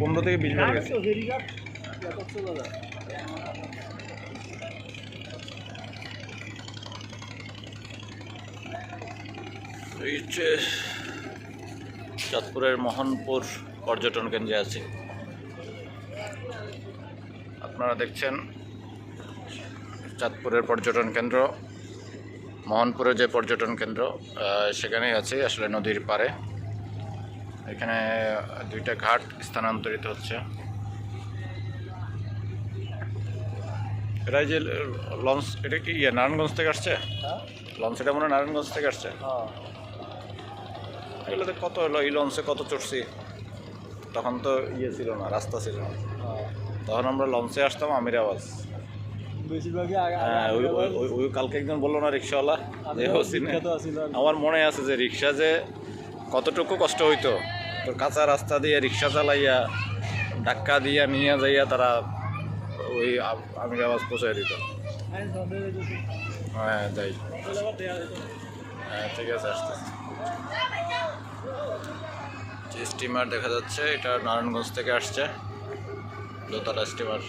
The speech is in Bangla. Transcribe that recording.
পনেরো থেকে বিশ হচ্ছে চাঁদপুরের মোহনপুর পর্যটন কেন্দ্রে আছে। আপনারা দেখছেন চাঁদপুরের পর্যটন কেন্দ্র, মোহনপুরের যে পর্যটন কেন্দ্র সেখানেই আছে, আসলে নদীর পাড়ে। এখানে দুইটা ঘাট স্থানান্তরিত হচ্ছে। এটা যে লঞ্চ এটা কি ইয়ে নারায়ণগঞ্জ থেকে আসছে? লঞ্চ এটা মনে হয় নারায়ণগঞ্জ থেকে আসছে? এগুলোতে কত হলো এই লঞ্চে কত চড়ছি? তখন তো ইয়ে ছিল না রাস্তা ছিল না। তখন আমরা লঞ্চে আসতাম আমির আওয়াজ হ্যাঁ ওই কালকে একজন বলল না রিক্সাওয়ালা। আমার মনে আছে যে রিক্সা যে কতটুকু কষ্ট হইতো? তোর কাঁচা রাস্তা দিয়ে রিক্সা চালাইয়া, ধাক্কা দিয়া নিয়ে যাইয়া তারা ওই আ- আমির আওয়াজ পৌঁছায় দিত। হ্যাঁ যাই হ্যাঁ ঠিক আছে, আসতেছি। যে স্টিমার দেখা যাচ্ছে, এটা নারায়ণগঞ্জ থেকে আসছে, দোতলা স্টিমার